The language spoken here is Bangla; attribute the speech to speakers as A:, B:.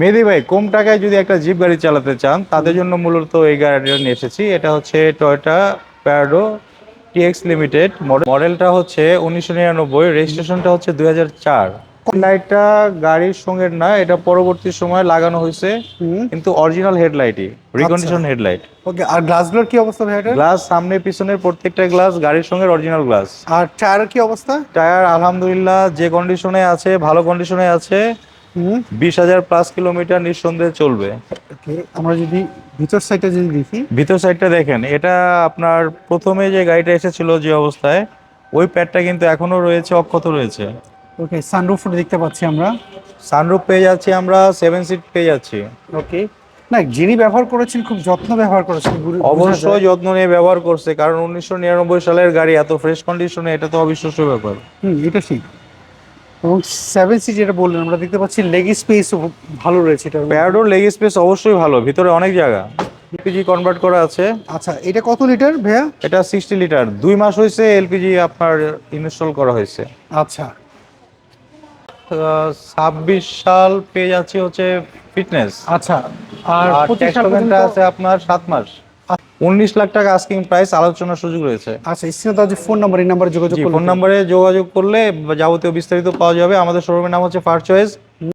A: মেহেদি ভাই কম টাকায় যদি একটা জিপ গাড়ি চালাতে চান তাদের জন্য মূলত এই গাড়িটা নিয়ে এসেছি। এটা হচ্ছে টয়োটা প্যারাডো টিএক্স লিমিটেড মডেলটা হচ্ছে উনিশশো নিরানব্বই রেজিস্ট্রেশনটা হচ্ছে দুই হাজার চার। লাইটটা গাড়ির সঙ্গে না এটা পরবর্তী সময় লাগানো হয়েছে কিন্তু অরিজিনাল হেডলাইটই রিকন্ডিশন হেডলাইট
B: ওকে আর গ্লাসগুলোর কি অবস্থা ভাই
A: গ্লাস সামনে পিছনের প্রত্যেকটা গ্লাস গাড়ির সঙ্গে অরিজিনাল গ্লাস
B: আর টায়ারের কি অবস্থা?
A: টায়ার আলহামদুলিল্লাহ যে কন্ডিশনে আছে ভালো কন্ডিশনে আছে। বিশ হাজার প্লাস কিলোমিটার নিঃসন্দেহে চলবে।
B: আমরা যদি ভিতর সাইডটা যদি দেখি।
A: ভিতর সাইডটা দেখেন এটা আপনার প্রথমে যে গাড়িটা এসেছিল যে অবস্থায় ওই প্যাডটা কিন্তু এখনও রয়েছে অক্ষত রয়েছে।
B: ওকে সানরুফ দেখতে পাচ্ছি আমরা।
A: সানরুফ পেয়ে যাচ্ছি আমরা সেভেন সিট পেয়ে যাচ্ছি।
B: ওকে না যিনি ব্যবহার করেছেন খুব যত্ন ব্যবহার করেছেন
A: অবশ্যই যত্ন নিয়ে ব্যবহার করছে কারণ উনিশশো নিরানব্বই সালের গাড়ি এত ফ্রেশ কন্ডিশনে এটা তো অবিশ্বাস্য ব্যাপার।
B: হুম এটা ঠিক। এবং সেভেন সিট যেটা বললেন আমরা দেখতে পাচ্ছি লেগ স্পেস ভালো রয়েছে এটা
A: প্যারাডোর লেগ স্পেস অবশ্যই ভালো ভিতরে অনেক জায়গা। এলপিজি কনভার্ট করা আছে।
B: আচ্ছা এটা কত লিটার ভাইয়া?
A: এটা সিক্সটি লিটার দুই মাস হয়েছে এলপিজি আপনার ইনস্টল করা হয়েছে।
B: আচ্ছা।
A: ছাব্বিশ সাল পেয়ে যাচ্ছে হচ্ছে ফিটনেস
B: আচ্ছা আর
A: ট্যাক্স আছে আপনার সাত মাস। উনিশ লাখ টাকা আস্কিং প্রাইস আলোচনার সুযোগ রয়েছে।
B: আচ্ছা স্ক্রিনে যে ফোন নাম্বার এই নাম্বারে যোগাযোগ
A: ফোন নাম্বারে যোগাযোগ করলে যাবতীয় বিস্তারিত পাওয়া যাবে। আমাদের শোরুমের নাম হচ্ছে ফার্স্ট চয়েস